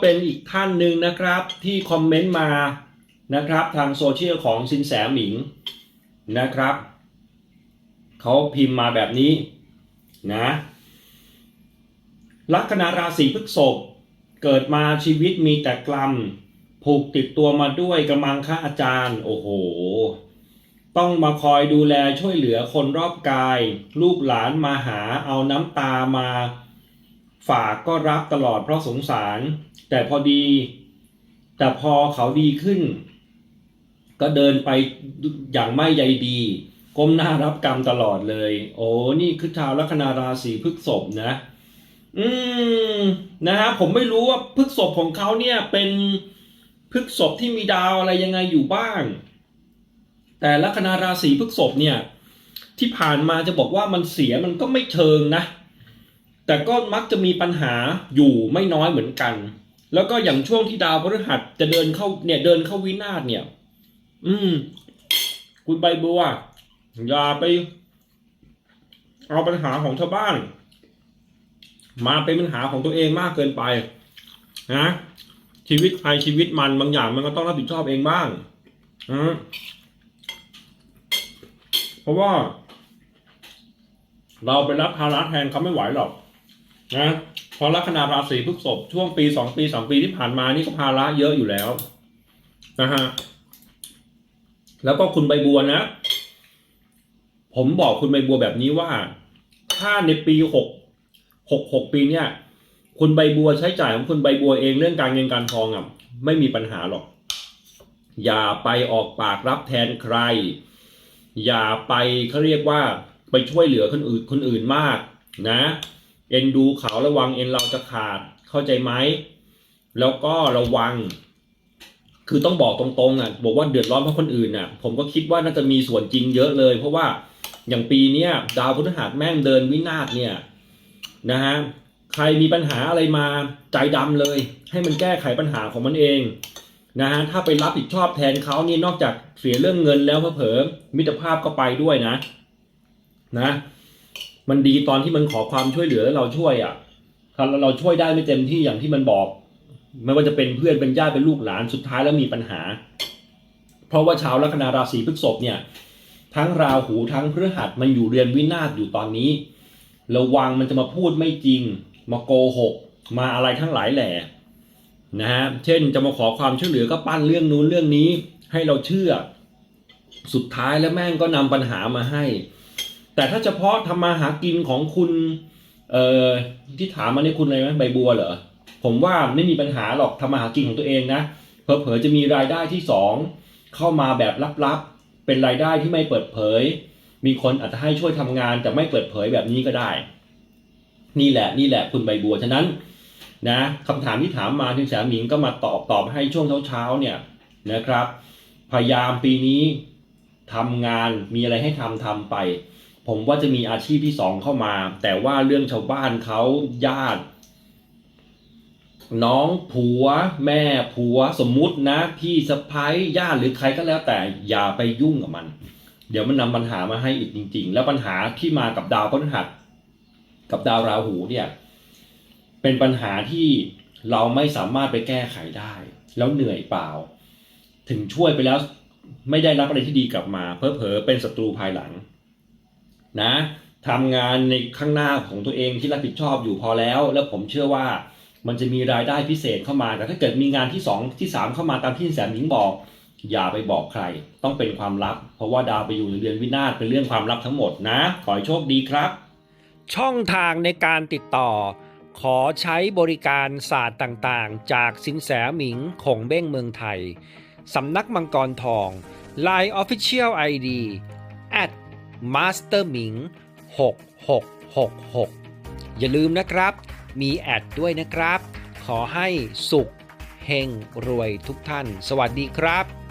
เป็นอีกท่านหนึ่งนะครับที่คอมเมนต์มานะครับทางโซเชียลของสินแสหมิงนะครับเขาพิมพ์มาแบบนี้นะลัคนาราศีพฤษภเกิดมาชีวิตมีแต่กลัมผูกติดตัวมาด้วยกำลังค่าอาจารย์ โอ้โห ต้องมาคอยดูแลช่วยเหลือคนรอบกาย ลูกหลานมาหาเอาน้ำตามา ฝากก็รับตลอดเพราะสงสาร แต่พอดี แต่พอเขาดีขึ้น ก็เดินไปอย่างไม่ใยดี ก้มหน้ารับกรรมตลอดเลย โอ้นี่คือชาวลัคนาราศีพฤษภนะ อืมนะฮะผมไม่รู้ว่าพฤษภของเขาเนี่ยเป็นพฤษภที่มีดาวอะไรยังไงอยู่บ้าง แต่ลัคนาราศีพฤษภเนี่ย ที่ผ่านมาจะบอกว่ามันเสียมันก็ไม่เชิงนะ แต่ก็มักจะมีปัญหาอยู่ไม่น้อยเหมือนกัน แล้วก็อย่างช่วงที่ดาวพฤหัสจะเดินเข้าเนี่ยเดินเข้าวินาศเนี่ย อืม คุณใบบัวอย่าไป เอาปัญหาของชาวบ้าน มาเป็นปัญหาของตัวเองมากเกินไปนะชีวิตใครชีวิตมันบางอย่างมันก็ต้องรับผิดชอบเองบ้างนะเพราะว่า เราไปรับภาระแทนเขาไม่ไหวหรอก นะเพราะลัคนาราศีพฤษภช่วงปีสองปีสามปีที่ผ่านมานี่ก็ภาระเยอะอยู่แล้วนะฮะแล้วก็คุณใบบัวนะ ผมบอกคุณใบบัวแบบนี้ว่า ถ้าในปีหกหกหกปีเนี่ย คุณใบบัวใช้จ่ายของคุณใบบัวเองเรื่องการเงินการทองอะไม่มีปัญหาหรอก อย่าไปออกปากรับแทนใคร อย่าไปเขาเรียกว่าไปช่วยเหลือคนอื่นคนอื่นมากนะ เอ็นดูเขาระวังเอ็นเราจะขาดเข้าใจไหมแล้วก็ระวัง คือต้องบอกตรงๆอะบอกว่าเดือดร้อนเพราะคนอื่นน่ะ ผมก็คิดว่าน่าจะมีส่วนจริงเยอะเลย เพราะว่าอย่างปีเนี้ยดาวพฤหัสแม่งเดินวินาศเนี่ยนะฮะใครมีปัญหาอะไรมาใจดำเลย ให้มันแก้ไขปัญหาของมันเองนะฮะถ้าไปรับผิดชอบแทนเขานี่นอกจากเสียเรื่องเงินแล้วเผลอๆมิตรภาพก็ไปด้วยนะ นะ มันดีตอนที่มันขอความช่วยเหลือแล้วเราช่วยอะถ้าเราช่วยได้ไม่เต็มที่อย่างที่มันบอก ไม่ว่าจะเป็นเพื่อนเป็นญาติเป็นลูกหลานสุดท้ายแล้วมีปัญหา เพราะว่าชาวลัคนาราศีพฤษภเนี่ย ทั้งราหูทั้งพฤหัสมันอยู่เรือนวินาศอยู่ตอนนี้ระวังมันจะมาพูดไม่จริง มาโกหก มาอะไรทั้งหลายแหล่นะฮะเช่นจะมาขอความช่วยเหลือก็ปั้นเรื่องนู้นเรื่องนี้ ให้เราเชื่อ สุดท้ายแล้วแม่งก็นำปัญหามาให้ แต่ถ้าเฉพาะทำมาหากินของคุณเอ่อที่ถามมาเนี่ยคุณอะไรไหมใบบัวเหรอผมว่าไม่มีปัญหาหรอกทำมาหากินของตัวเองนะเผลอๆจะมีรายได้ที่สองเข้ามาแบบลับๆ เป็นรายได้ที่ไม่เปิดเผย มีคนอาจจะให้ช่วยทำงานแต่ไม่เปิดเผยแบบนี้ก็ได้ นี่แหละนี่แหละคุณใบบัวฉะนั้นนะคำถามที่ถามมาที่แสาหมิงก็มาตอบตอบให้ช่วงเช้าๆเนี่ยนะครับ พยายามปีนี้ทำงานมีอะไรให้ทำทำไป ผมว่าจะมีอาชีพที่สองเข้ามา แต่ว่าเรื่องชาวบ้านเขาญาติ น้องผัว แม่ผัวสมมุตินะ พี่สะพ้ายญาติหรือใครก็แล้วแต่อย่าไปยุ่งกับมัน เดี๋ยวมันนำปัญหามาให้อีกจริง ๆ แล้วปัญหาที่มากับดาวพฤหัสกับดาวราหูเนี่ยเป็นปัญหาที่เราไม่สามารถไปแก้ไขได้ แล้วเหนื่อยเปล่า ถึงช่วยไปแล้วไม่ได้รับอะไรที่ดีกลับมาเพอเพอเป็นศัตรูภายหลัง นะทำงานในข้างหน้าของตัวเองที่รับผิดชอบอยู่พอแล้ว แล้วผมเชื่อว่ามันจะมีรายได้พิเศษเข้ามา แต่ถ้าเกิดมีงานที่สองที่สามเข้ามาตามที่แสนหญิงบอก อย่าไปบอกใคร ต้องเป็นความลับ เพราะว่าดาวไปอยู่ในเดือนวินาศเป็นเรื่องความลับทั้งหมดนะ ขอให้โชคดีครับ ช่องทางในการติดต่อ ขอใช้บริการศาสตร์ต่างๆ จากสินแสหมิงคงเบ้งเมืองไทยสำนักมังกรทอง Line Official ID at master หมิง6666 อย่าลืมนะครับ มีแอดด้วยนะครับ ขอให้สุขเฮงรวยทุกท่าน สวัสดีครับ